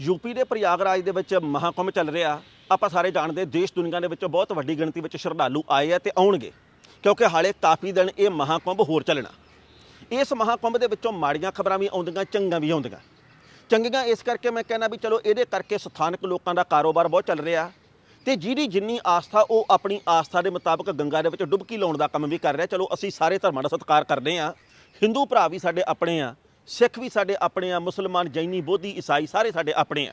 UP ਦੇ ਪ੍ਰਯਾਗਰਾਜ ਦੇ ਵਿੱਚ ਮਹਾਕੁੰਭ ਚੱਲ ਰਿਹਾ। ਆਪਾਂ ਸਾਰੇ ਜਾਣਦੇ ਦੇਸ਼ ਦੁਨੀਆ ਦੇ ਵਿੱਚੋਂ ਬਹੁਤ ਵੱਡੀ ਗਿਣਤੀ ਵਿੱਚ ਸ਼ਰਧਾਲੂ ਆਏ ਆ ਤੇ ਆਉਣਗੇ। ਕਿਉਂਕਿ ਹਾਲੇ ਕਾਫੀ ਦਿਨ ਇਹ ਮਹਾਕੁੰਭ ਹੋਰ ਚੱਲਣਾ। ਇਸ ਮਹਾਕੁੰਭ ਦੇ ਵਿੱਚੋਂ ਮਾੜੀਆਂ ਖਬਰਾਂ ਵੀ ਆਉਂਦੀਆਂ, ਚੰਗੀਆਂ ਵੀ ਆਉਂਦੀਆਂ। ਚੰਗੀਆਂ ਇਸ ਕਰਕੇ ਮੈਂ ਕਹਿੰਦਾ ਵੀ ਚਲੋ ਇਹਦੇ ਕਰਕੇ ਸਥਾਨਕ ਲੋਕਾਂ ਦਾ ਕਾਰੋਬਾਰ ਬਹੁਤ ਚੱਲ ਰਿਹਾ। ਤੇ ਜਿਹਦੀ ਜਿੰਨੀ ਆਸਥਾ, ਉਹ ਆਪਣੀ ਆਸਥਾ ਦੇ ਮੁਤਾਬਕ ਗੰਗਾ ਦੇ ਵਿੱਚ ਡੁਬਕੀ ਲਾਉਣ ਦਾ ਕੰਮ ਵੀ ਕਰ ਰਿਹਾ। ਚਲੋ ਅਸੀਂ ਸਾਰੇ ਧਰਮਾਂ ਦਾ ਸਤਿਕਾਰ ਕਰਦੇ ਆ ਹਿੰਦੂ ਭਰਾ ਵੀ ਸਾਡੇ ਆਪਣੇ ਆ। ਸਿੱਖ ਵੀ ਸਾਡੇ ਆਪਣੇ ਆ, ਮੁਸਲਮਾਨ, ਜੈਨੀ, ਬੋਧੀ, ਈਸਾਈ, ਸਾਰੇ ਸਾਡੇ ਆਪਣੇ ਆ।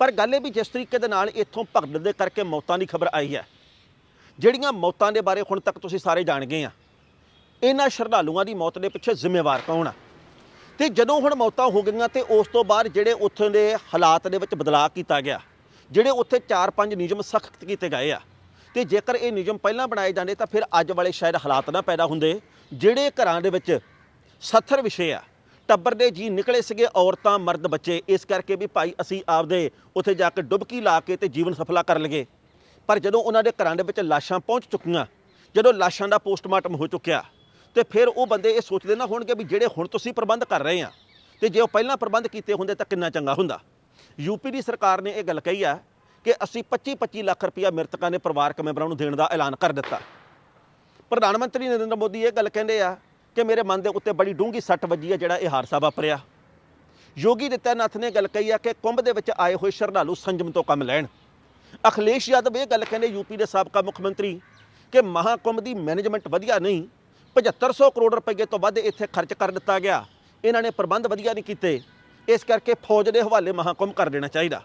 ਪਰ ਗੱਲ ਇਹ ਵੀ ਜਿਸ ਤਰੀਕੇ ਦੇ ਨਾਲ ਇੱਥੋਂ ਭਗਤ ਦੇ ਕਰਕੇ ਮੌਤਾਂ ਦੀ ਖਬਰ ਆਈ ਹੈ, ਜਿਹੜੀਆਂ ਮੌਤਾਂ ਦੇ ਬਾਰੇ ਹੁਣ ਤੱਕ ਤੁਸੀਂ ਸਾਰੇ ਜਾਣ ਗਏ ਆ, ਇਹਨਾਂ ਸ਼ਰਧਾਲੂਆਂ ਦੀ ਮੌਤ ਦੇ ਪਿੱਛੇ ਜ਼ਿੰਮੇਵਾਰ ਕੌਣ ਆ? ਤੇ ਜਦੋਂ ਹੁਣ ਮੌਤਾਂ ਹੋ ਗਈਆਂ ਤੇ ਉਸ ਤੋਂ ਬਾਅਦ ਜਿਹੜੇ ਉੱਥੋਂ ਦੇ ਹਾਲਾਤ ਦੇ ਵਿੱਚ ਬਦਲਾਅ ਕੀਤਾ ਗਿਆ, ਜਿਹੜੇ ਉੱਥੇ 4-5 ਨਿਯਮ ਸਖਤ ਕੀਤੇ ਗਏ ਆ, ਤੇ ਜੇਕਰ ਇਹ ਨਿਯਮ ਪਹਿਲਾਂ ਬਣਾਏ ਜਾਂਦੇ ਤਾਂ ਫਿਰ ਅੱਜ ਵਾਲੇ ਸ਼ਾਇਦ ਹਾਲਾਤ ਨਾ ਪੈਦਾ ਹੁੰਦੇ, ਜਿਹੜੇ ਘਰਾਂ ਦੇ ਵਿੱਚ ਸੱਥਰ ਵਿਸ਼ੇ ਆ ਟੱਬਰ ਦੇ ਜੀ ਨਿਕਲੇ ਸੀਗੇ ਔਰਤਾਂ, ਮਰਦ, ਬੱਚੇ। ਇਸ ਕਰਕੇ ਵੀ ਭਾਈ ਅਸੀਂ ਆਪਦੇ ਉੱਥੇ ਜਾ ਕੇ ਡੁਬਕੀ ਲਾ ਕੇ ਤੇ ਜੀਵਨ ਸਫਲਾ ਕਰ ਲਗੇ ਪਰ ਜਦੋਂ ਉਹਨਾਂ ਦੇ ਘਰਾਂ ਦੇ ਵਿੱਚ ਲਾਸ਼ਾਂ ਪਹੁੰਚ ਚੁੱਕੀਆਂ, ਜਦੋਂ ਲਾਸ਼ਾਂ ਦਾ ਪੋਸਟਮਾਰਟਮ ਹੋ ਚੁੱਕਿਆ, ਤੇ ਫਿਰ ਉਹ ਬੰਦੇ ਇਹ ਸੋਚਦੇ ਨਾ ਹੋਣਗੇ ਵੀ ਜਿਹੜੇ ਹੁਣ ਤੁਸੀਂ ਪ੍ਰਬੰਧ ਕਰ ਰਹੇ ਆ, ਤੇ ਜੇ ਉਹ ਪਹਿਲਾਂ ਪ੍ਰਬੰਧ ਕੀਤੇ ਹੁੰਦੇ ਤਾਂ ਕਿੰਨਾ ਚੰਗਾ ਹੁੰਦਾ। ਯੂਪੀ ਦੀ ਸਰਕਾਰ ਨੇ ਇਹ ਗੱਲ ਕਹੀ ਆ ਕਿ ਅਸੀਂ 25-25 ਲੱਖ ਰੁਪਇਆ ਮ੍ਰਿਤਕਾਂ ਦੇ ਪਰਿਵਾਰਕ ਮੈਂਬਰਾਂ ਨੂੰ ਦੇਣ ਦਾ ਐਲਾਨ ਕਰ ਦਿੱਤਾ। ਪ੍ਰਧਾਨ ਮੰਤਰੀ ਨਰਿੰਦਰ ਮੋਦੀ ਇਹ ਗੱਲ ਕਹਿੰਦੇ ਆ ਕਿ ਮੇਰੇ ਮਨ ਦੇ ਉੱਤੇ ਬੜੀ ਡੂੰਘੀ ਸੱਟ ਵੱਜੀ ਹੈ ਜਿਹੜਾ ਇਹ ਹਾਦਸਾ ਵਾਪਰਿਆ। ਯੋਗੀ ਆਦਿੱਤਿਆਨਾਥ ਨੇ ਗੱਲ ਕਹੀ ਆ ਕਿ ਕੁੰਭ ਦੇ ਵਿੱਚ ਆਏ ਹੋਏ ਸ਼ਰਧਾਲੂ ਸੰਜਮ ਤੋਂ ਕੰਮ ਲੈਣ। ਅਖਿਲੇਸ਼ ਯਾਦਵ ਇਹ ਗੱਲ ਕਹਿੰਦੇ ਯੂਪੀ ਦੇ ਸਾਬਕਾ ਮੁੱਖ ਮੰਤਰੀ ਕਿ ਮਹਾਕੁੰਭ ਦੀ ਮੈਨੇਜਮੈਂਟ ਵਧੀਆ ਨਹੀਂ 7500 ਕਰੋੜ ਰੁਪਏ ਤੋਂ ਵੱਧ ਇੱਥੇ ਖਰਚ ਕਰ ਦਿੱਤਾ ਗਿਆ। ਇਹਨਾਂ ਨੇ ਪ੍ਰਬੰਧ ਵਧੀਆ ਨਹੀਂ ਕੀਤੇ। ਇਸ ਕਰਕੇ ਫੌਜ ਦੇ ਹਵਾਲੇ ਮਹਾਕੁੰਭ ਕਰ ਦੇਣਾ ਚਾਹੀਦਾ।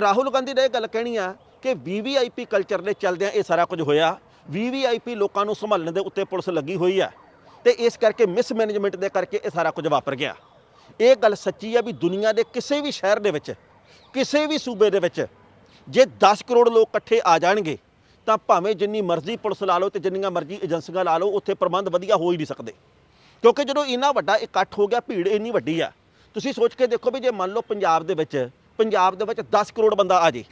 ਰਾਹੁਲ ਗਾਂਧੀ ਨੇ ਇਹ ਗੱਲ ਕਹਿਣੀ ਆ ਕਿ ਵੀਵੀਆਈਪੀ ਕਲਚਰ ਦੇ ਚੱਲਦਿਆਂ ਇਹ ਸਾਰਾ ਕੁਝ ਹੋਇਆ। ਵੀਵੀਆਈਪੀ ਲੋਕਾਂ ਨੂੰ ਸੰਭਾਲਣ ਦੇ ਉੱਤੇ ਪੁਲਿਸ ਲੱਗੀ ਹੋਈ ਆ। ਤੇ ਇਸ ਕਰਕੇ ਮਿਸਮੈਨੇਜਮੈਂਟ ਦੇ ਕਰਕੇ ਇਹ ਸਾਰਾ ਕੁਝ ਵਾਪਰ ਗਿਆ। ਇਹ ਗੱਲ ਸੱਚੀ ਆ ਵੀ ਦੁਨੀਆ ਦੇ ਕਿਸੇ ਵੀ ਸ਼ਹਿਰ ਦੇ ਵਿੱਚ, ਕਿਸੇ ਵੀ ਸੂਬੇ ਦੇ ਵਿੱਚ ਜੇ 10 ਕਰੋੜ ਲੋਕ ਇਕੱਠੇ ਆ ਜਾਣਗੇ, ਤਾਂ ਭਾਵੇਂ ਜਿੰਨੀ ਮਰਜ਼ੀ ਪੁਲਿਸ ਲਾ ਲਓ ਤੇ ਜਿੰਨੀਆਂ ਮਰਜ਼ੀ ਏਜੰਸੀਆਂ ਲਾ ਲਓ, ਉੱਥੇ ਪ੍ਰਬੰਧ ਵਧੀਆ ਹੋ ਹੀ ਨਹੀਂ ਸਕਦੇ। ਕਿਉਂਕਿ ਜਦੋਂ ਇੰਨਾ ਵੱਡਾ ਇਕੱਠ ਹੋ ਗਿਆ, ਭੀੜ ਇੰਨੀ ਵੱਡੀ ਆ, ਤੁਸੀਂ ਸੋਚ ਕੇ ਦੇਖੋ ਵੀ ਜੇ ਮੰਨ ਲਓ ਪੰਜਾਬ ਦੇ ਵਿੱਚ, ਪੰਜਾਬ ਦੇ ਵਿੱਚ 10 ਕਰੋੜ ਬੰਦਾ ਆ ਜੇ,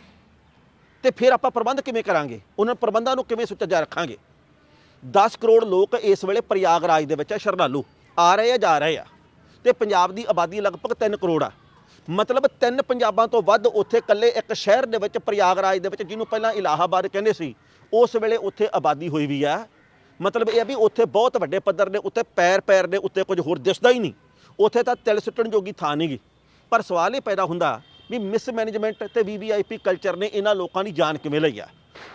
ਤੇ ਫਿਰ ਆਪਾਂ ਪ੍ਰਬੰਧ ਕਿਵੇਂ ਕਰਾਂਗੇ? ਉਹਨਾਂ ਪ੍ਰਬੰਧਾਂ ਨੂੰ ਕਿਵੇਂ ਸੁਚੱਜਾ ਰੱਖਾਂਗੇ? 10 ਕਰੋੜ ਲੋਕ ਇਸ ਵੇਲੇ ਪ੍ਰਯਾਗਰਾਜ ਦੇ ਵਿੱਚ ਆ, ਸ਼ਰਧਾਲੂ ਆ ਰਹੇ ਆ, ਜਾ ਰਹੇ ਆ। ਤੇ ਪੰਜਾਬ ਦੀ ਆਬਾਦੀ ਲਗਭਗ 3 ਕਰੋੜ ਆ। ਮਤਲਬ ਤਿੰਨ ਪੰਜਾਬਾਂ ਤੋਂ ਵੱਧ ਉੱਥੇ ਇਕੱਲੇ ਇੱਕ ਸ਼ਹਿਰ ਦੇ ਵਿੱਚ ਪ੍ਰਯਾਗਰਾਜ ਦੇ ਵਿੱਚ ਜਿਹਨੂੰ ਪਹਿਲਾਂ ਇਲਾਹਾਬਾਦ ਕਹਿੰਦੇ ਸੀ, ਉਸ ਵੇਲੇ ਉੱਥੇ ਆਬਾਦੀ ਹੋਈ ਵੀ ਆ। ਮਤਲਬ ਇਹ ਆ ਵੀ ਉੱਥੇ ਬਹੁਤ ਵੱਡੇ ਪੱਧਰ ਦੇ ਉੱਤੇ ਪੈਰ ਪੈਰ ਦੇ ਉੱਤੇ ਕੁਝ ਹੋਰ ਦਿਸਦਾ ਹੀ ਨਹੀਂ। ਉੱਥੇ ਤਾਂ ਤਿਲ ਸੁੱਟਣ ਜੋਗੀ ਥਾਂ ਨਹੀਂਗੀ ਪਰ ਸਵਾਲ ਇਹ ਪੈਦਾ ਹੁੰਦਾ ਵੀ ਮਿਸਮੈਨੇਜਮੈਂਟ ਤੇ ਵੀਵੀਆਈਪੀ ਕਲਚਰ ਨੇ ਇਹਨਾਂ ਲੋਕਾਂ ਦੀ ਜਾਨ ਕਿਵੇਂ ਲਈ ਆ?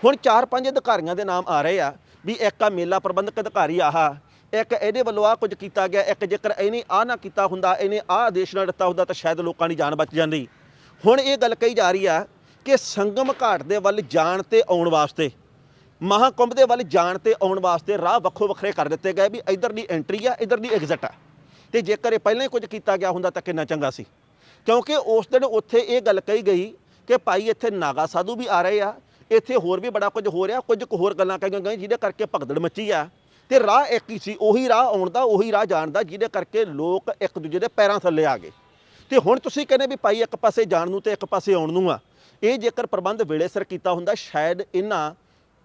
ਹੁਣ ਚਾਰ ਪੰਜ ਅਧਿਕਾਰੀਆਂ ਦੇ ਨਾਮ ਆ ਰਹੇ ਆ। ਵੀ ਇੱਕ ਆ ਮੇਲਾ ਪ੍ਰਬੰਧਕ ਅਧਿਕਾਰੀ ਆਹਾ, ਇੱਕ ਇਹਦੇ ਵੱਲੋਂ ਆ ਕੁਝ ਕੀਤਾ ਗਿਆ, ਇੱਕ ਜੇਕਰ ਇਹਨੇ ਆ ਨਾ ਕੀਤਾ ਹੁੰਦਾ, ਇਹਨੇ ਆ ਆਦੇਸ਼ ਨਾ ਦਿੱਤਾ ਹੁੰਦਾ ਤਾਂ ਸ਼ਾਇਦ ਲੋਕਾਂ ਦੀ ਜਾਨ ਬਚ ਜਾਂਦੀ। ਹੁਣ ਇਹ ਗੱਲ ਕਹੀ ਜਾ ਰਹੀ ਆ ਕਿ ਸੰਗਮ ਘਾਟ ਦੇ ਵੱਲ ਜਾਣ ਤੇ ਆਉਣ ਵਾਸਤੇ, ਮਹਾਕੁੰਭ ਦੇ ਵੱਲ ਜਾਣ ਤੇ ਆਉਣ ਵਾਸਤੇ ਰਾਹ ਵੱਖੋ ਵੱਖਰੇ ਕਰ ਦਿੱਤੇ ਗਏ ਵੀ ਇਧਰ ਦੀ ਐਂਟਰੀ ਆ, ਇਧਰ ਦੀ ਐਗਜ਼ਿਟ ਆ। ਤੇ ਜੇਕਰ ਇਹ ਪਹਿਲਾਂ ਹੀ ਕੁਝ ਕੀਤਾ ਗਿਆ ਹੁੰਦਾ ਤਾਂ ਕਿੰਨਾ ਚੰਗਾ ਸੀ। ਕਿਉਂਕਿ ਉਸ ਦਿਨ ਉੱਥੇ ਇਹ ਗੱਲ ਕਹੀ ਗਈ ਕਿ ਭਾਈ ਇੱਥੇ ਨਾਗਾ ਸਾਧੂ ਵੀ ਆ ਰਹੇ ਆ ਇੱਥੇ ਹੋਰ ਵੀ ਬੜਾ ਕੁਝ ਹੋ ਰਿਹਾ, ਕੁਝ ਕੁ ਹੋਰ ਗੱਲਾਂ ਕਹੀਆਂ ਗਈਆਂ ਜਿਹਦੇ ਕਰਕੇ ਭਗਦੜ ਮੱਚੀ ਆ। ਤੇ ਰਾਹ ਇੱਕ ਹੀ ਸੀ, ਉਹੀ ਰਾਹ ਆਉਣ ਦਾ, ਉਹੀ ਰਾਹ ਜਾਣ ਦਾ, ਜਿਹਦੇ ਕਰਕੇ ਲੋਕ ਇੱਕ ਦੂਜੇ ਦੇ ਪੈਰਾਂ ਥੱਲੇ ਆ ਗਏ। ਤੇ ਹੁਣ ਤੁਸੀਂ ਕਹਿੰਦੇ ਵੀ ਭਾਈ ਇੱਕ ਪਾਸੇ ਜਾਣ ਨੂੰ ਤੇ ਇੱਕ ਪਾਸੇ ਆਉਣ ਨੂੰ ਆ। ਇਹ ਜੇਕਰ ਪ੍ਰਬੰਧ ਵੇਲੇ ਸਿਰ ਕੀਤਾ ਹੁੰਦਾ, ਸ਼ਾਇਦ ਇਹਨਾਂ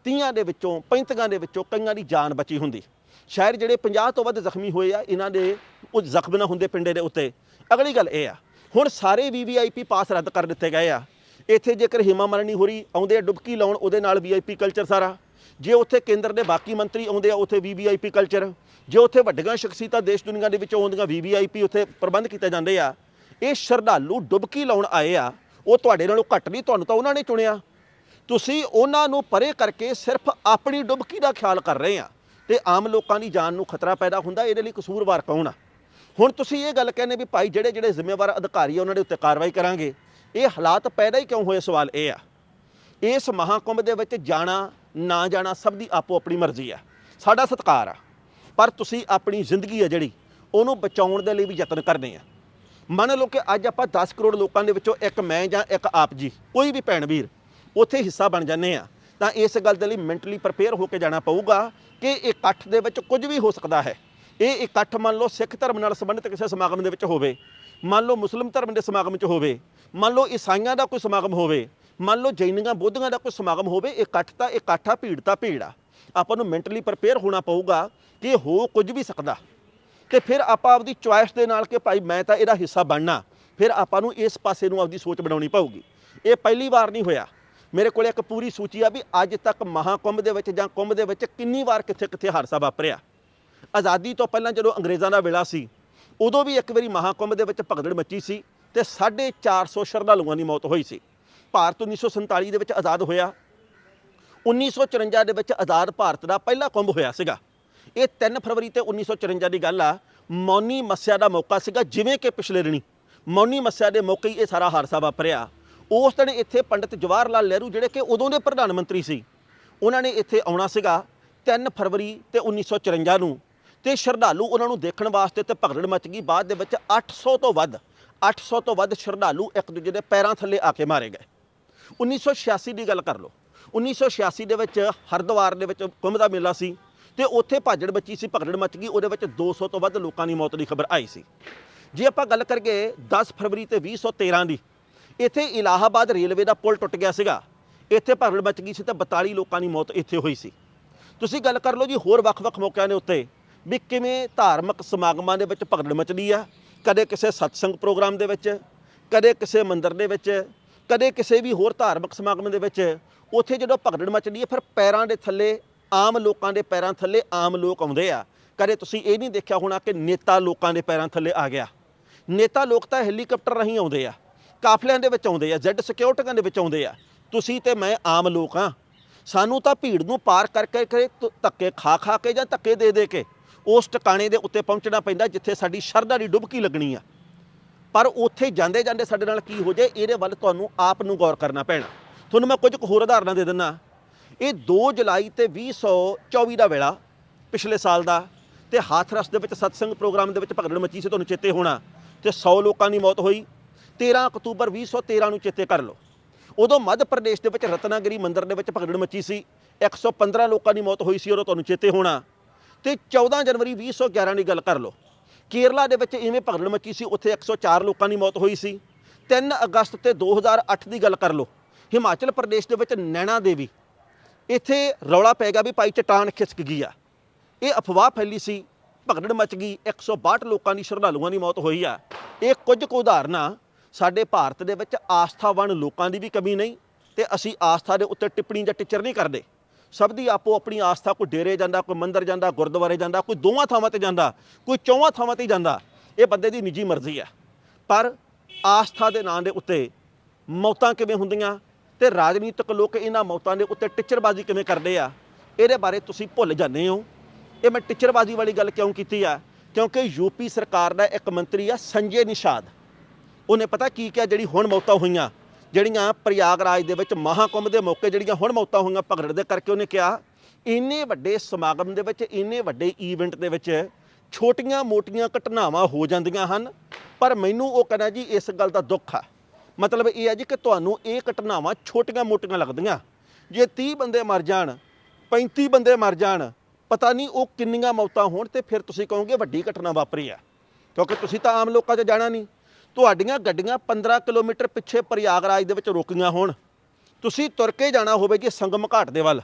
ਤੀਆਂ ਦੇ ਵਿੱਚੋਂ 35 ਦੇ ਵਿੱਚੋਂ ਕਈਆਂ ਦੀ ਜਾਨ ਬਚੀ ਹੁੰਦੀ। ਸ਼ਾਇਦ ਜਿਹੜੇ 50 ਤੋਂ ਵੱਧ ਜ਼ਖਮੀ ਹੋਏ ਆ, ਇਹਨਾਂ ਦੇ ਉਹ ਜ਼ਖਮ ਨਾ ਹੁੰਦੇ ਪਿੰਡੇ ਦੇ ਉੱਤੇ। ਅਗਲੀ ਗੱਲ ਇਹ ਆ, ਹੁਣ ਸਾਰੇ ਵੀਵੀਆਈਪੀ ਪਾਸ ਰੱਦ ਕਰ ਦਿੱਤੇ ਗਏ ਆ। ਇੱਥੇ ਜੇਕਰ ਹਿਮਾ ਮਾਲਣੀ ਹੋਰੀ ਆਉਂਦੇ ਆ, ਡੁਬਕੀ ਲਾਉਣ, ਉਹਦੇ ਨਾਲ ਵੀਆਈਪੀ ਕਲਚਰ ਸਾਰਾ। ਜੇ ਉੱਥੇ ਕੇਂਦਰ ਦੇ ਬਾਕੀ ਮੰਤਰੀ ਆਉਂਦੇ ਆ, ਉੱਥੇ ਵੀਵੀਆਈਪੀ ਕਲਚਰ ਜੇ ਉੱਥੇ ਵੱਡੀਆਂ ਸ਼ਖਸੀਅਤਾਂ ਦੇਸ਼ ਦੁਨੀਆ ਦੇ ਵਿੱਚੋਂ ਆਉਂਦੀਆਂ ਵੀਵੀਆਈਪੀ ਉੱਥੇ ਪ੍ਰਬੰਧ ਕੀਤੇ ਜਾਂਦੇ ਆ, ਇਹ ਸ਼ਰਧਾਲੂ ਡੁਬਕੀ ਲਾਉਣ ਆਏ ਆ, ਉਹ ਤੁਹਾਡੇ ਨਾਲੋਂ ਘੱਟ ਨਹੀਂ, ਤੁਹਾਨੂੰ ਤਾਂ ਉਹਨਾਂ ਨੇ ਚੁਣਿਆ। ਤੁਸੀਂ ਉਹਨਾਂ ਨੂੰ ਪਰੇ ਕਰਕੇ ਸਿਰਫ ਆਪਣੀ ਡੁਬਕੀ ਦਾ ਖਿਆਲ ਕਰ ਰਹੇ ਆ ਤੇ ਆਮ ਲੋਕਾਂ ਦੀ ਜਾਨ ਨੂੰ ਖਤਰਾ ਪੈਦਾ ਹੁੰਦਾ, ਇਹਦੇ ਲਈ ਕਸੂਰਵਾਰ ਕੌਣ ਆ? ਹੁਣ ਤੁਸੀਂ ਇਹ ਗੱਲ ਕਹਿੰਦੇ ਵੀ ਭਾਈ ਜਿਹੜੇ ਜਿਹੜੇ ਜ਼ਿੰਮੇਵਾਰ ਅਧਿਕਾਰੀ ਆ, ਉਹਨਾਂ ਦੇ ਉੱਤੇ ਕਾਰਵਾਈ ਕਰਾਂਗੇ। ਇਹ ਹਾਲਾਤ ਪੈਦਾ ਹੀ ਕਿਉਂ ਹੋਏ ਸਵਾਲ ਇਹ ਆ। ਇਸ ਮਹਾਕੁੰਭ ਦੇ ਵਿੱਚ ਜਾਣਾ, ਨਾ ਜਾਣਾ ਸਭ ਦੀ ਆਪੋ ਆਪਣੀ ਮਰਜ਼ੀ ਆ। ਸਾਡਾ ਸਤਿਕਾਰ ਆ। ਪਰ ਤੁਸੀਂ ਆਪਣੀ ਜ਼ਿੰਦਗੀ ਆ ਜਿਹੜੀ, ਉਹਨੂੰ ਬਚਾਉਣ ਦੇ ਲਈ ਵੀ ਯਤਨ ਕਰਨੇ ਆ। ਮੰਨ ਲਓ ਕਿ ਅੱਜ ਆਪਾਂ 10 ਕਰੋੜ ਲੋਕਾਂ ਦੇ ਵਿੱਚੋਂ ਇੱਕ ਮੈਂ ਜਾਂ ਇੱਕ ਆਪ ਜੀ, ਕੋਈ ਵੀ ਭੈਣ ਵੀਰ, ਉੱਥੇ ਹਿੱਸਾ ਬਣ ਜਾਂਦੇ ਆ। ਤਾਂ ਇਸ ਗੱਲ ਦੇ ਲਈ ਮੈਂਟਲੀ ਪ੍ਰਪੇਅਰ ਹੋ ਕੇ ਜਾਣਾ ਪਊਗਾ ਕਿ ਇਕੱਠ ਦੇ ਵਿੱਚ ਕੁਝ ਵੀ ਹੋ ਸਕਦਾ ਹੈ। ਇਹ ਇਕੱਠ ਮੰਨ ਲਓ ਸਿੱਖ ਧਰਮ ਨਾਲ ਸੰਬੰਧਿਤ ਕਿਸੇ ਸਮਾਗਮ ਦੇ ਵਿੱਚ ਹੋਵੇ, ਮੰਨ ਲਓ ਮੁਸਲਿਮ ਧਰਮ ਦੇ ਸਮਾਗਮ 'ਚ ਹੋਵੇ ਮੰਨ ਲਓ ਈਸਾਈਆਂ ਦਾ ਕੋਈ ਸਮਾਗਮ ਹੋਵੇ, ਮੰਨ ਲਓ ਜੈਨੀਆਂ ਬੋਧੀਆਂ ਦਾ ਕੋਈ ਸਮਾਗਮ ਹੋਵੇ ਇਕੱਠ ਤਾਂ ਇਕੱਠ ਆ, ਭੀੜ ਤਾਂ ਭੀੜ ਆ। ਆਪਾਂ ਨੂੰ ਮੈਂਟਲੀ ਪ੍ਰਪੇਅਰ ਹੋਣਾ ਪਊਗਾ ਕਿ ਹੋ ਕੁਝ ਵੀ ਸਕਦਾ। ਤੇ ਫਿਰ ਆਪਾਂ ਆਪਦੀ ਚੁਆਇਸ ਦੇ ਨਾਲ ਕਿ ਭਾਈ ਮੈਂ ਤਾਂ ਇਹਦਾ ਹਿੱਸਾ ਬਣਨਾ, ਫਿਰ ਆਪਾਂ ਨੂੰ ਇਸ ਪਾਸੇ ਨੂੰ ਆਪਦੀ ਸੋਚ ਬਣਾਉਣੀ ਪਊਗੀ। ਇਹ ਪਹਿਲੀ ਵਾਰ ਨਹੀਂ ਹੋਇਆ। ਮੇਰੇ ਕੋਲ ਇੱਕ ਪੂਰੀ ਸੂਚੀ ਆ ਵੀ ਅੱਜ ਤੱਕ ਮਹਾਕੁੰਭ ਦੇ ਵਿੱਚ ਜਾਂ ਕੁੰਭ ਦੇ ਵਿੱਚ ਕਿੰਨੀ ਵਾਰ ਕਿੱਥੇ ਕਿੱਥੇ ਹਾਦਸਾ ਵਾਪਰਿਆ। ਆਜ਼ਾਦੀ ਤੋਂ ਪਹਿਲਾਂ ਜਦੋਂ ਅੰਗਰੇਜ਼ਾਂ ਦਾ ਵੇਲਾ ਸੀ, ਉਦੋਂ ਵੀ ਇੱਕ ਵਾਰੀ ਮਹਾਕੁੰਭ ਦੇ ਵਿੱਚ ਭਗਦੜ ਮੱਚੀ ਸੀ। ਤੇ 450 ਸ਼ਰਧਾਲੂਆਂ ਦੀ ਮੌਤ ਹੋਈ ਸੀ। ਭਾਰਤ 1947 ਦੇ ਵਿੱਚ ਆਜ਼ਾਦ ਹੋਇਆ। 1954 ਦੇ ਵਿੱਚ ਆਜ਼ਾਦ ਭਾਰਤ ਦਾ ਪਹਿਲਾ ਕੁੰਭ ਹੋਇਆ ਸੀਗਾ। ਇਹ 3 ਫਰਵਰੀ ਤੇ 1954 ਦੀ ਗੱਲ ਆ। ਮੌਨੀ ਮੱਸਿਆ ਦਾ ਮੌਕਾ ਸੀਗਾ, ਜਿਵੇਂ ਕਿ ਪਿਛਲੇ ਦਿਨੀ ਮੌਨੀ ਮੱਸਿਆ ਦੇ ਮੌਕੇ ਹੀ ਇਹ ਸਾਰਾ ਹਾਦਸਾ ਵਾਪਰਿਆ। ਉਸ ਦਿਨ ਇੱਥੇ ਪੰਡਿਤ ਜਵਾਹਰ ਲਾਲ ਨਹਿਰੂ ਜਿਹੜੇ ਕਿ ਉਦੋਂ ਦੇ ਪ੍ਰਧਾਨ ਮੰਤਰੀ ਸੀ, ਉਹਨਾਂ ਨੇ ਇੱਥੇ ਆਉਣਾ ਸੀਗਾ 3 ਫਰਵਰੀ ਤੇ 1954 ਨੂੰ। ਤੇ ਸ਼ਰਧਾਲੂ ਉਹਨਾਂ ਨੂੰ ਦੇਖਣ ਵਾਸਤੇ ਤੇ ਭਗਦੜ ਮਚ ਗਈ। ਬਾਅਦ ਦੇ ਵਿੱਚ 800 ਤੋਂ ਵੱਧ 800 ਤੋਂ ਵੱਧ ਸ਼ਰਧਾਲੂ ਇੱਕ ਦੂਜੇ ਦੇ ਪੈਰਾਂ ਥੱਲੇ ਆ ਕੇ ਮਾਰੇ ਗਏ। 1986 ਦੀ ਗੱਲ ਕਰ ਲਓ। 1986 ਦੇ ਵਿੱਚ ਹਰਿਦੁਆਰ ਦੇ ਵਿੱਚ ਕੁੰਭ ਦਾ ਮੇਲਾ ਸੀ ਤੇ ਉੱਥੇ ਭਾਜੜ ਬੱਚੀ ਸੀ ਭਗਦੜ ਮੱਚ ਗਈ, ਉਹਦੇ ਵਿੱਚ 200 ਤੋਂ ਵੱਧ ਲੋਕਾਂ ਦੀ ਮੌਤ ਦੀ ਖਬਰ ਆਈ ਸੀ। ਜੇ ਆਪਾਂ ਗੱਲ ਕਰੀਏ 10 ਫਰਵਰੀ ਤੇ 2013 ਦੀ, ਇੱਥੇ ਇਲਾਹਾਬਾਦ ਰੇਲਵੇ ਦਾ ਪੁਲ ਟੁੱਟ ਗਿਆ ਸੀਗਾ। ਇੱਥੇ ਭਗਦੜ ਮੱਚ ਗਈ ਸੀ ਤੇ 42 ਲੋਕਾਂ ਦੀ ਮੌਤ ਇੱਥੇ ਹੋਈ ਸੀ। ਤੁਸੀਂ ਗੱਲ ਕਰ ਲਓ ਜੀ, ਹੋਰ ਵੱਖ-ਵੱਖ ਮੌਕਿਆਂ ਦੇ ਉੱਤੇ ਵੀ ਕਿਵੇਂ ਧਾਰਮਿਕ ਸਮਾਗਮਾਂ ਦੇ ਵਿੱਚ ਭਗਦੜ ਮਚਦੀ ਆ ਕਦੇ ਕਿਸੇ ਸਤਸੰਗ ਪ੍ਰੋਗਰਾਮ ਦੇ ਵਿੱਚ, ਕਦੇ ਕਿਸੇ ਮੰਦਿਰ ਦੇ ਵਿੱਚ, ਕਦੇ ਕਿਸੇ ਵੀ ਹੋਰ ਧਾਰਮਿਕ ਸਮਾਗਮ ਦੇ ਵਿੱਚ, ਉੱਥੇ ਜਦੋਂ ਭਗਦੜ ਮਚਦੀ ਹੈ, ਫਿਰ ਪੈਰਾਂ ਦੇ ਥੱਲੇ, ਆਮ ਲੋਕਾਂ ਦੇ ਪੈਰਾਂ ਥੱਲੇ ਆਮ ਲੋਕ ਆਉਂਦੇ ਆ। ਕਦੇ ਤੁਸੀਂ ਇਹ ਨਹੀਂ ਦੇਖਿਆ ਹੋਣਾ ਕਿ ਨੇਤਾ ਲੋਕਾਂ ਦੇ ਪੈਰਾਂ ਥੱਲੇ ਆ ਗਿਆ। ਨੇਤਾ ਲੋਕ ਤਾਂ ਹੈਲੀਕਾਪਟਰ ਰਾਹੀਂ ਆਉਂਦੇ ਆ, ਕਾਫਲਿਆਂ ਦੇ ਵਿੱਚ ਆਉਂਦੇ ਆ ਜ਼ੈਡ ਸਿਕਿਉਰਟੀਆਂ ਦੇ ਵਿੱਚ ਆਉਂਦੇ ਆ। ਤੁਸੀਂ ਤੇ ਮੈਂ ਆਮ ਲੋਕ ਆ। ਸਾਨੂੰ ਤਾਂ ਭੀੜ ਨੂੰ ਪਾਰ ਕਰਕੇ ਕਰੇ ਧ- ਧੱਕੇ ਖਾ ਖਾ ਕੇ ਜਾਂ ਧੱਕੇ ਦੇ ਦੇ ਕੇ। ਉਸ ਟਿਕਾਣੇ ਦੇ ਉੱਤੇ ਪਹੁੰਚਣਾ ਪੈਂਦਾ ਜਿੱਥੇ ਸਾਡੀ ਸ਼ਰਧਾ ਦੀ ਡੁਬਕੀ ਲੱਗਣੀ ਆ। ਪਰ ਉੱਥੇ ਜਾਂਦੇ ਜਾਂਦੇ ਸਾਡੇ ਨਾਲ ਕੀ ਹੋ ਜਾਏ, ਇਹਦੇ ਵੱਲ ਤੁਹਾਨੂੰ ਆਪ ਨੂੰ ਗੌਰ ਕਰਨਾ ਪੈਣਾ। ਤੁਹਾਨੂੰ ਮੈਂ ਕੁਝ ਕੁ ਹੋਰ ਉਦਾਹਰਨਾਂ ਦੇ ਦਿੰਦਾ। ਇਹ 2 ਜੁਲਾਈ ਤੇ 2024 ਦਾ ਵੇਲਾ, ਪਿਛਲੇ ਸਾਲ ਦਾ, ਤੇ ਹਾਥਰਸ ਦੇ ਵਿੱਚ ਸਤਸੰਗ ਪ੍ਰੋਗਰਾਮ ਦੇ ਵਿੱਚ ਭਗਦੜ ਮੱਚੀ ਸੀ, ਤੁਹਾਨੂੰ ਚੇਤੇ ਹੋਣਾ। ਤੇ 100 ਲੋਕਾਂ ਦੀ ਮੌਤ ਹੋਈ। 13 ਅਕਤੂਬਰ 2013 ਨੂੰ ਚੇਤੇ ਕਰ ਲਓ। ਉਦੋਂ ਮੱਧ ਪ੍ਰਦੇਸ਼ ਦੇ ਵਿੱਚ ਰਤਨਾਗਿਰੀ ਮੰਦਿਰ ਦੇ ਵਿੱਚ ਭਗਦੜ ਮੱਚੀ ਸੀ। 115 ਲੋਕਾਂ ਦੀ ਮੌਤ ਹੋਈ ਸੀ, ਉਦੋਂ ਤੁਹਾਨੂੰ ਚੇਤੇ ਹੋਣਾ। ਤੇ 14 ਜਨਵਰੀ 2011 ਦੀ ਗੱਲ ਕਰ ਲਓ। ਕੇਰਲਾ ਦੇ ਵਿੱਚ ਇਵੇਂ ਭਗਦੜ ਮੱਚੀ ਸੀ, ਉੱਥੇ 104 ਲੋਕਾਂ ਦੀ ਮੌਤ ਹੋਈ ਸੀ। 3 ਅਗਸਤ ਤੇ 2008 ਦੀ ਗੱਲ ਕਰ ਲਓ, ਹਿਮਾਚਲ ਪ੍ਰਦੇਸ਼ ਦੇ ਵਿੱਚ ਨੈਣਾ ਦੇਵੀ, ਇੱਥੇ ਰੌਲਾ ਪੈ ਗਿਆ ਵੀ ਭਾਈ ਚਟਾਨ ਖਿਸਕ ਗਈ ਆ। ਇਹ ਅਫਵਾਹ ਫੈਲੀ ਸੀ, ਭਗਦੜ ਮਚ ਗਈ 162 ਲੋਕਾਂ ਦੀ ਸ਼ਰਧਾਲੂਆਂ ਦੀ ਮੌਤ ਹੋਈ ਆ। ਇਹ ਕੁਝ ਕੁ ਉਦਾਹਰਨਾਂ ਸਾਡੇ ਭਾਰਤ ਦੇ ਵਿੱਚ ਆਸਥਾਵਾਨ ਲੋਕਾਂ ਦੀ ਵੀ ਕਮੀ ਨਹੀਂ ਤੇ ਅਸੀਂ ਆਸਥਾ ਦੇ ਉੱਤੇ ਟਿੱਪਣੀ ਜਾਂ ਟੀਚਰ ਨਹੀਂ ਕਰਦੇ। ਸਭ ਦੀ ਆਪੋ ਆਪਣੀ ਆਸਥਾ, ਕੋਈ ਡੇਰੇ ਜਾਂਦਾ, ਕੋਈ ਮੰਦਰ ਜਾਂਦਾ, ਗੁਰਦੁਆਰੇ ਜਾਂਦਾ, ਕੋਈ ਦੋਵਾਂ ਥਾਵਾਂ ਤੇ ਜਾਂਦਾ, ਕੋਈ ਚੌਵਾਂ ਥਾਵਾਂ ਤੇ ਜਾਂਦਾ, ਇਹ ਬੰਦੇ ਦੀ ਨਿੱਜੀ ਮਰਜ਼ੀ ਆ ਪਰ ਆਸਥਾ ਦੇ ਨਾਂ ਦੇ ਉੱਤੇ ਮੌਤਾਂ ਕਿਵੇਂ ਹੁੰਦੀਆਂ ਤੇ ਰਾਜਨੀਤਿਕ ਲੋਕ ਇਹਨਾਂ ਮੌਤਾਂ ਦੇ ਉੱਤੇ ਟਿੱਚਰਬਾਜ਼ੀ ਕਿਵੇਂ ਕਰਦੇ ਆ, ਇਹਦੇ ਬਾਰੇ ਤੁਸੀਂ ਭੁੱਲ ਜਾਂਦੇ ਹੋ। ਇਹ ਮੈਂ ਟਿੱਚਰਬਾਜ਼ੀ ਵਾਲੀ ਗੱਲ ਕਿਉਂ ਕੀਤੀ ਆ? ਕਿਉਂਕਿ ਯੂਪੀ ਸਰਕਾਰ ਦਾ ਇੱਕ ਮੰਤਰੀ ਆ ਸੰਜੇ ਨਿਸ਼ਾਦ। ਉਹਨੇ ਪਤਾ ਕੀ ਕਿਹਾ, ਜਿਹੜੀ ਹੁਣ ਮੌਤਾਂ ਹੋਈਆਂ ਜਿਹੜੀਆਂ ਪ੍ਰਯਾਗਰਾਜ ਦੇ ਵਿੱਚ ਮਹਾਕੁੰਭ ਦੇ ਮੌਕੇ ਜਿਹੜੀਆਂ ਹੁਣ ਮੌਤਾਂ ਹੋਈਆਂ ਭਗੜ ਦੇ ਕਰਕੇ ਉਹਨੇ ਕਿਹਾ, ਇੰਨੇ ਵੱਡੇ ਸਮਾਗਮ ਦੇ ਵਿੱਚ, ਇੰਨੇ ਵੱਡੇ ਈਵੈਂਟ ਦੇ ਵਿੱਚ ਛੋਟੀਆਂ-ਮੋਟੀਆਂ ਘਟਨਾਵਾਂ ਹੋ ਜਾਂਦੀਆਂ ਹਨ, ਪਰ ਮੈਨੂੰ ਉਹ ਕਹਿੰਦਾ ਜੀ, ਇਸ ਗੱਲ ਦਾ ਦੁੱਖ ਆ। ਮਤਲਬ ਇਹ ਹੈ ਜੀ ਕਿ ਤੁਹਾਨੂੰ ਇਹ ਘਟਨਾਵਾਂ ਛੋਟੀਆਂ-ਮੋਟੀਆਂ ਲੱਗਦੀਆਂ। ਜੇ 30 ਬੰਦੇ ਮਰ ਜਾਣ 35 ਬੰਦੇ ਮਰ ਜਾਣ, ਪਤਾ ਨਹੀਂ ਉਹ ਕਿੰਨੀਆਂ ਮੌਤਾਂ ਹੋਣ ਤੇ ਫਿਰ ਤੁਸੀਂ ਕਹੋਗੇ ਵੱਡੀ ਘਟਨਾ ਵਾਪਰੀ ਆ। ਕਿਉਂਕਿ ਤੁਸੀਂ ਤਾਂ ਆਮ ਲੋਕਾਂ 'ਚ ਜਾਣਾ ਨਹੀਂ। ਤੁਹਾਡੀਆਂ ਗੱਡੀਆਂ 15 ਕਿਲੋਮੀਟਰ ਪਿੱਛੇ ਪ੍ਰਯਾਗਰਾਜ ਦੇ ਵਿੱਚ ਰੁਕੀਆਂ ਹੋਣ। ਤੁਸੀਂ ਤੁਰ ਕੇ ਜਾਣਾ ਹੋਵੇ ਜੀ ਸੰਗਮ ਘਾਟ ਦੇ ਵੱਲ।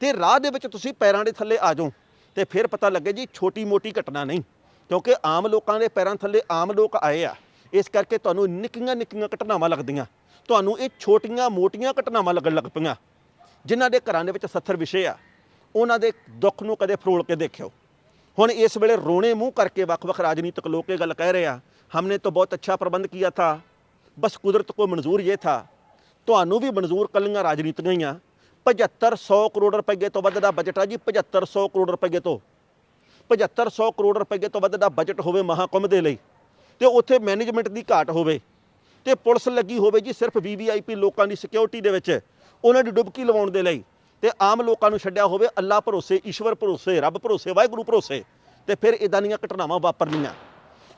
ਤੇ ਰਾਹ ਦੇ ਵਿੱਚ ਤੁਸੀਂ ਪੈਰਾਂ ਦੇ ਥੱਲੇ ਆ ਜਾਓ ਤੇ ਫਿਰ ਪਤਾ ਲੱਗੇ ਜੀ ਛੋਟੀ ਮੋਟੀ ਘਟਨਾ ਨਹੀਂ, ਕਿਉਂਕਿ ਆਮ ਲੋਕਾਂ ਦੇ ਪੈਰਾਂ ਥੱਲੇ ਆਮ ਲੋਕ ਆਏ ਆ। ਇਸ ਕਰਕੇ ਤੁਹਾਨੂੰ ਨਿੱਕੀਆਂ ਨਿੱਕੀਆਂ ਘਟਨਾਵਾਂ ਲੱਗਦੀਆਂ। ਤੁਹਾਨੂੰ ਇਹ ਛੋਟੀਆਂ ਮੋਟੀਆਂ ਘਟਨਾਵਾਂ ਲੱਗਣ ਲੱਗ ਪਈਆਂ। ਜਿਨ੍ਹਾਂ ਦੇ ਘਰਾਂ ਦੇ ਵਿੱਚ ਸੱਥਰ ਵਿਸ਼ੇ ਆ, ਉਹਨਾਂ ਦੇ ਦੁੱਖ ਨੂੰ ਕਦੇ ਫਰੋਲ ਕੇ ਦੇਖਿਓ। ਹੁਣ ਇਸ ਵੇਲੇ ਰੋਣੇ ਮੂੰਹ ਕਰਕੇ ਵੱਖ-ਵੱਖ ਰਾਜਨੀਤਿਕ ਲੋਕ ਇਹ ਗੱਲ ਕਹਿ ਰਹੇ ਆ हमने तो बहुत अच्छा प्रबंध किया था बस कुदरत को मंजूर ये था ਤੁਹਾਨੂੰ ਵੀ ਮਨਜ਼ੂਰ ਕੱਲੀਆਂ ਰਾਜਨੀਤੀਆਂ ਹੀ ਆ 7500 ਕਰੋੜ ਰੁਪਏ ਤੋਂ ਵੱਧ ਦਾ ਬਜਟ ਆ ਜੀ 7500 ਕਰੋੜ ਰੁਪਏ ਤੋਂ 7500 ਕਰੋੜ ਰੁਪਏ ਤੋਂ ਵੱਧ ਦਾ ਬਜਟ ਹੋਵੇ ਮਹਾਕੁੰਭ ਦੇ ਲਈ ਤੇ ਉੱਥੇ ਮੈਨੇਜਮੈਂਟ ਦੀ ਘਾਟ ਹੋਵੇ ਤੇ ਪੁਲਿਸ ਲੱਗੀ ਹੋਵੇ ਜੀ ਸਿਰਫ ਵੀਵੀਆਈਪੀ ਲੋਕਾਂ ਦੀ ਸਿਕਿਉਰਿਟੀ ਦੇ ਵਿੱਚ ਉਹਨਾਂ ਦੀ ਡੁਬਕੀ ਲਵਾਉਣ ਦੇ ਲਈ ਤੇ ਆਮ ਲੋਕਾਂ ਨੂੰ ਛੱਡਿਆ ਹੋਵੇ ਅੱਲਾ ਭਰੋਸੇ ਈਸ਼ਵਰ ਭਰੋਸੇ ਰੱਬ ਭਰੋਸੇ ਵਾਹਿਗੁਰੂ ਭਰੋਸੇ ਤੇ ਫਿਰ ਇਦਾਂ ਦੀਆਂ ਘਟਨਾਵਾਂ ਵਾਪਰਨੀਆਂ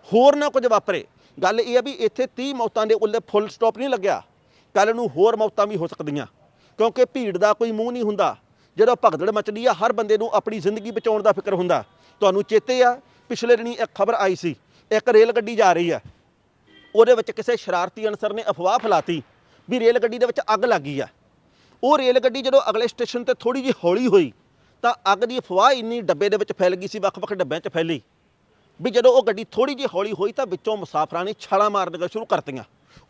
ਹੋਰ ਨਾ ਕੁਝ ਵਾਪਰੇ। ਗੱਲ ਇਹ ਆ ਵੀ ਇੱਥੇ 30 ਮੌਤਾਂ ਦੇ ਉੱਲੇ ਫੁੱਲ ਸਟਾਪ ਨਹੀਂ ਲੱਗਿਆ। ਕੱਲ ਨੂੰ ਹੋਰ ਮੌਤਾਂ ਵੀ ਹੋ ਸਕਦੀਆਂ। ਕਿਉਂਕਿ ਭੀੜ ਦਾ ਕੋਈ ਮੂੰਹ ਨਹੀਂ ਹੁੰਦਾ। ਜਦੋਂ ਭਗਦੜ ਮਚਦੀ ਆ, ਹਰ ਬੰਦੇ ਨੂੰ ਆਪਣੀ ਜ਼ਿੰਦਗੀ ਬਚਾਉਣ ਦਾ ਫਿਕਰ ਹੁੰਦਾ। ਤੁਹਾਨੂੰ ਚੇਤੇ ਆ, ਪਿਛਲੇ ਦਿਨੀ ਇੱਕ ਖਬਰ ਆਈ ਸੀ। ਇੱਕ ਰੇਲ ਗੱਡੀ ਜਾ ਰਹੀ ਆ। ਉਹਦੇ ਵਿੱਚ ਕਿਸੇ ਸ਼ਰਾਰਤੀ ਅਨਸਰ ਨੇ ਅਫਵਾਹ ਫੈਲਾਤੀ ਵੀ ਰੇਲ ਗੱਡੀ ਦੇ ਵਿੱਚ ਅੱਗ ਲੱਗ ਗਈ ਆ। ਉਹ ਰੇਲ ਗੱਡੀ ਜਦੋਂ ਅਗਲੇ ਸਟੇਸ਼ਨ ਤੇ ਥੋੜੀ ਜਿਹੀ ਹੌਲੀ ਹੋਈ ਤਾਂ ਅੱਗ ਦੀ ਅਫਵਾਹ ਇੰਨੀ ਡੱਬੇ ਦੇ ਵਿੱਚ ਫੈਲ ਗਈ ਸੀ, ਵੱਖ-ਵੱਖ ਡੱਬਿਆਂ 'ਚ ਫੈਲੀ। ਵੀ ਜਦੋਂ ਉਹ ਗੱਡੀ ਥੋੜੀ ਜਿਹੀ ਹੌਲੀ ਹੋਈ ਤਾਂ ਵਿੱਚੋਂ ਮੁਸਾਫਰਾਂ ਨੇ ਛਾਲਾਂ ਮਾਰਨੀਆਂ ਸ਼ੁਰੂ ਕਰਤੀਆਂ।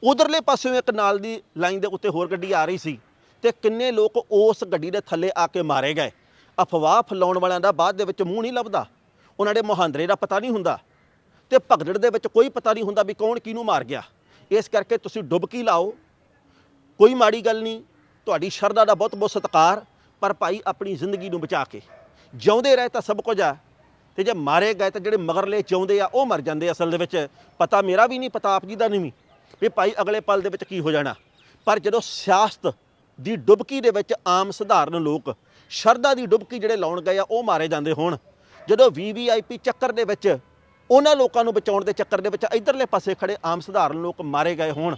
ਉਧਰਲੇ ਪਾਸਿਓਂ ਇੱਕ ਨਾਲ ਦੀ ਲਾਈਨ ਦੇ ਉੱਤੇ ਹੋਰ ਗੱਡੀ ਆ ਰਹੀ ਸੀ ਤੇ ਕਿੰਨੇ ਲੋਕ ਉਸ ਗੱਡੀ ਦੇ ਥੱਲੇ ਆ ਕੇ ਮਾਰੇ ਗਏ। ਅਫਵਾਹ ਫੈਲਾਉਣ ਵਾਲਿਆਂ ਦਾ ਬਾਅਦ ਦੇ ਵਿੱਚ ਮੂੰਹ ਨਹੀਂ ਲੱਭਦਾ। ਉਹਨਾਂ ਦੇ ਮੁਹਾਂਦਰੇ ਦਾ ਪਤਾ ਨਹੀਂ ਹੁੰਦਾ ਤੇ ਭਗਦੜ ਦੇ ਵਿੱਚ ਕੋਈ ਪਤਾ ਨਹੀਂ ਹੁੰਦਾ ਵੀ ਕੌਣ ਕਿਹਨੂੰ ਮਾਰ ਗਿਆ। ਇਸ ਕਰਕੇ ਤੁਸੀਂ ਡੁਬਕੀ ਲਾਓ। ਕੋਈ ਮਾੜੀ ਗੱਲ ਨਹੀਂ, ਤੁਹਾਡੀ ਸ਼ਰਧਾ ਦਾ ਬਹੁਤ ਬਹੁਤ ਸਤਿਕਾਰ, ਪਰ ਭਾਈ ਆਪਣੀ ਜ਼ਿੰਦਗੀ ਨੂੰ ਬਚਾ ਕੇ। ਜਿਉਂਦੇ ਰਹੇ ਤਾਂ ਸਭ ਕੁਝ ਆ। ਤੇ ਜੇ ਮਾਰੇ ਗਏ ਤਾਂ ਜਿਹੜੇ ਮਗਰਲੇ ਚਾਹੁੰਦੇ ਆ, ਉਹ ਮਰ ਜਾਂਦੇ ਅਸਲ ਦੇ ਵਿੱਚ। ਪਤਾ ਮੇਰਾ ਵੀ ਨਹੀਂ, ਪਤਾ ਆਪ ਜੀ ਦਾ ਨਹੀਂ ਵੀ। ਵੀ ਭਾਈ ਅਗਲੇ ਪਲ ਦੇ ਵਿੱਚ ਕੀ ਹੋ ਜਾਣਾ। ਪਰ ਜਦੋਂ ਸਿਆਸਤ ਦੀ ਡੁਬਕੀ ਦੇ ਵਿੱਚ ਆਮ ਸਧਾਰਨ ਲੋਕ ਸ਼ਰਧਾ ਦੀ ਡੁਬਕੀ ਜਿਹੜੇ ਲਾਉਣ ਗਏ ਆ, ਉਹ ਮਾਰੇ ਜਾਂਦੇ ਹੋਣ। ਜਦੋਂ ਵੀਵੀਆਈਪੀ ਚੱਕਰ ਦੇ ਵਿੱਚ, ਉਹਨਾਂ ਲੋਕਾਂ ਨੂੰ ਬਚਾਉਣ ਦੇ ਚੱਕਰ ਦੇ ਵਿੱਚ ਇਧਰਲੇ ਪਾਸੇ ਖੜੇ ਆਮ ਸਧਾਰਨ ਲੋਕ ਮਾਰੇ ਗਏ ਹੋਣ।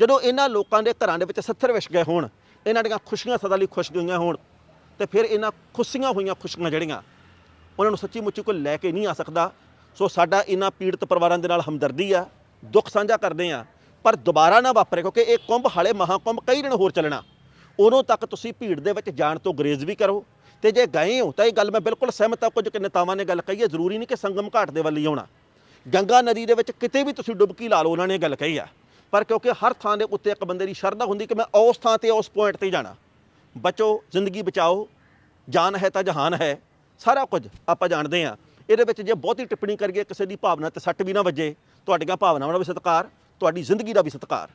ਜਦੋਂ ਇਹਨਾਂ ਲੋਕਾਂ ਦੇ ਘਰਾਂ ਦੇ ਵਿੱਚ ਸੱਥਰ ਵਿਛ ਗਏ ਹੋਣ, ਇਹਨਾਂ ਦੀਆਂ ਖੁਸ਼ੀਆਂ ਸਦਾ ਲਈ ਖੁਸ਼ ਗਈਆਂ ਹੋਣ, ਤੇ ਫਿਰ ਇਹਨਾਂ ਖੁਸ਼ੀਆਂ ਹੋਈਆਂ ਖੁਸ਼ੀਆਂ ਜਿਹੜੀਆਂ ਉਹਨਾਂ ਨੂੰ ਸੱਚੀ ਮੁੱਚੀ ਕੋਈ ਲੈ ਕੇ ਨਹੀਂ ਆ ਸਕਦਾ। ਸੋ ਸਾਡਾ ਇਹਨਾਂ ਪੀੜਤ ਪਰਿਵਾਰਾਂ ਦੇ ਨਾਲ ਹਮਦਰਦੀ ਆ, ਦੁੱਖ ਸਾਂਝਾ ਕਰਦੇ ਆ, ਪਰ ਦੁਬਾਰਾ ਨਾ ਵਾਪਰੇ, ਕਿਉਂਕਿ ਇਹ ਕੁੰਭ ਹਾਲੇ ਮਹਾਕੁੰਭ ਕਈ ਦਿਨ ਹੋਰ ਚੱਲਣਾ। ਉਦੋਂ ਤੱਕ ਤੁਸੀਂ ਭੀੜ ਦੇ ਵਿੱਚ ਜਾਣ ਤੋਂ ਗਰੇਜ਼ ਵੀ ਕਰੋ। ਤੇ ਜੇ ਗਏ ਹੋ ਤਾਂ ਇਹ ਗੱਲ ਮੈਂ ਬਿਲਕੁਲ ਸਹਿਮਤ ਆ, ਕੁਝ ਕਿ ਨੇਤਾਵਾਂ ਨੇ ਗੱਲ ਕਹੀ ਹੈ ਜ਼ਰੂਰੀ ਨਹੀਂ ਕਿ ਸੰਗਮ ਘਾਟ ਦੇ ਵੱਲ ਹੀ ਆਉਣਾ। ਗੰਗਾ ਨਦੀ ਦੇ ਵਿੱਚ ਕਿਤੇ ਵੀ ਤੁਸੀਂ ਡੁਬਕੀ ਲਾ ਲਓ, ਉਹਨਾਂ ਨੇ ਗੱਲ ਕਹੀ ਆ। ਪਰ ਕਿਉਂਕਿ ਹਰ ਥਾਂ ਦੇ ਉੱਤੇ ਇੱਕ ਬੰਦੇ ਦੀ ਸ਼ਰਧਾ ਹੁੰਦੀ ਕਿ ਮੈਂ ਉਸ ਥਾਂ ਤੇ, ਉਸ ਪੁਆਇੰਟ ਤੇ ਜਾਣਾ। ਬਚੋ, ਜ਼ਿੰਦਗੀ ਬਚਾਓ, ਜਾਨ ਹੈ ਤਾਂ ਜਹਾਨ ਹੈ। ਸਾਰਾ ਕੁਝ ਆਪਾਂ ਜਾਣਦੇ ਆ ਇਹਦੇ ਵਿੱਚ ਜੇ ਬਹੁਤੀ ਟਿੱਪਣੀ ਕਰੀਏ, ਕਿਸੇ ਦੀ ਭਾਵਨਾ ਤੇ ਸੱਟ ਵੀ ਨਾ ਵੱਜੇ, ਤੁਹਾਡੀਆਂ ਭਾਵਨਾਵਾਂ ਦਾ ਵੀ ਸਤਿਕਾਰ, ਤੁਹਾਡੀ ਜ਼ਿੰਦਗੀ ਦਾ ਵੀ ਸਤਿਕਾਰ।